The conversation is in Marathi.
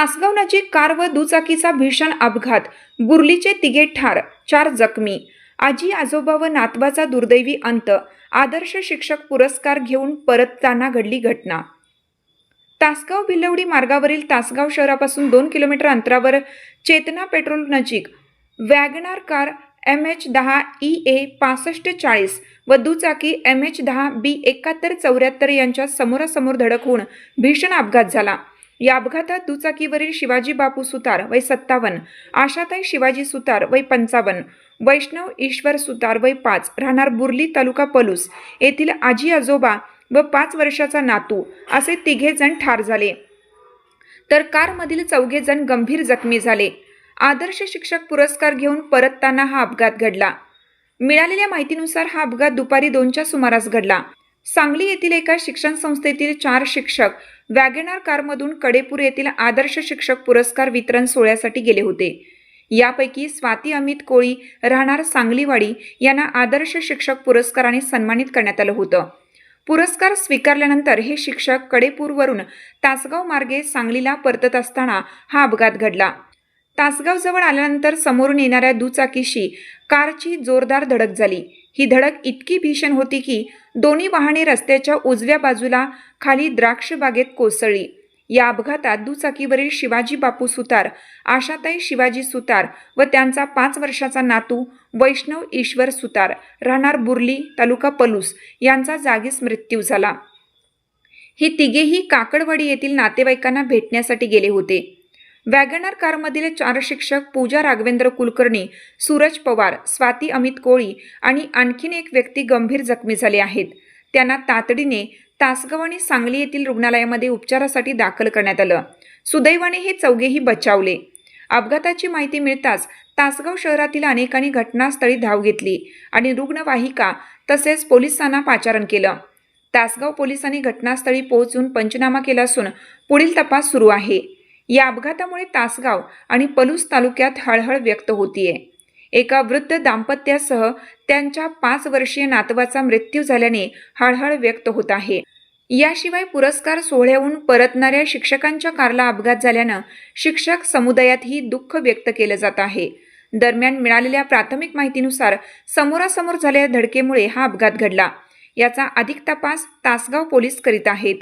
तासगाव नजीक कार व दुचाकीचा भीषण अपघात. बुर्लीचे तिघे ठार चार जखमी. आजी आजोबा व नातवाचा दुर्दैवी अंत. आदर्श शिक्षक पुरस्कार घेऊन परतताना घडली घटना. तासगाव भिलवडी मार्गावरील तासगाव शहरापासून दोन किलोमीटर अंतरावर चेतना पेट्रोल नजीक वॅगनार कार एम एच दहा ई ए पासष्ट चाळीस व दुचाकी एम एच दहा बी एकाहत्तर चौऱ्याहत्तर यांच्या समोरासमोर धडक होऊन भीषण अपघात झाला. या अपघातात दुचाकीवरील शिवाजी बापू सुतार वय सत्तावन्न आशाताई शिवाजी सुतार वय पंचावन्न वैष्णव ईश्वर सुतार वय पाच राहणार बुर्ली तालुका पलूस येथील आजी आजोबा व पाच वर्षाचा नातू असे तिघे जण ठार झाले. तर कारमधील चौघे जण गंभीर जखमी झाले. आदर्श शिक्षक पुरस्कार घेऊन परतताना हा अपघात घडला. मिळालेल्या माहितीनुसार हा अपघात दुपारी दोनच्या सुमारास घडला. सांगली येथील एका शिक्षण संस्थेतील चार शिक्षक वॅगेनार कारमधून कडेपूर येथील आदर्श शिक्षक पुरस्कार वितरण सोहळ्यासाठी गेले होते. यापैकी स्वाती अमित कोळी राहणार सांगलीवाडी यांना आदर्श शिक्षक पुरस्काराने सन्मानित करण्यात आलं होतं. पुरस्कार स्वीकारल्यानंतर हे शिक्षक कडेपूरवरून तासगाव मार्गे सांगलीला परतत असताना हा अपघात घडला. तासगावजवळ आल्यानंतर समोरून येणाऱ्या दुचाकीशी कारची जोरदार धडक झाली. ही धडक इतकी भीषण होती की दोन्ही वाहने रस्त्याच्या उजव्या बाजूला खाली द्राक्ष बागेत कोसळली. या अपघातात दुचाकीवरील शिवाजी बापू सुतार आशाताई शिवाजी सुतार व त्यांचा पाच वर्षाचा नातू वैष्णव ईश्वर सुतार राहणार बुर्ली तालुका पलूस यांचा जागीच मृत्यू झाला. ही तिघेही काकडवाडी येथील नातेवाईकांना भेटण्यासाठी गेले होते. वॅगनर कारमधील चार शिक्षक पूजा राघवेंद्र कुलकर्णी सूरज पवार स्वाती अमित कोळी आणि आणखीन एक व्यक्ती गंभीर जखमी झाले आहेत. त्यांना तातडीने तासगाव आणि सांगली येथील रुग्णालयामध्ये उपचारासाठी दाखल करण्यात आलं. सुदैवाने हे चौघेही बचावले. अपघाताची माहिती मिळताच तासगाव शहरातील अनेकांनी घटनास्थळी धाव घेतली आणि रुग्णवाहिका तसेच पोलिसांना पाचारण केलं. तासगाव पोलिसांनी घटनास्थळी पोहोचून पंचनामा केला असून पुढील तपास सुरू आहे. या अपघातामुळे तासगाव आणि पलूस तालुक्यात हळहळ व्यक्त होतीये. एका वृद्ध दाम्पत्यासह त्यांच्या पाच वर्षीय नातवाचा मृत्यू झाल्याने हळहळ व्यक्त होत आहे. याशिवाय पुरस्कार सोहळ्याहून परतणाऱ्या शिक्षकांच्या कारला अपघात झाल्यानं शिक्षक समुदायातही दुःख व्यक्त केलं जात आहे. दरम्यान मिळालेल्या प्राथमिक माहितीनुसार समोरासमोर झालेल्या धडकेमुळे हा अपघात घडला. याचा अधिक तपास तासगाव पोलीस करीत आहेत.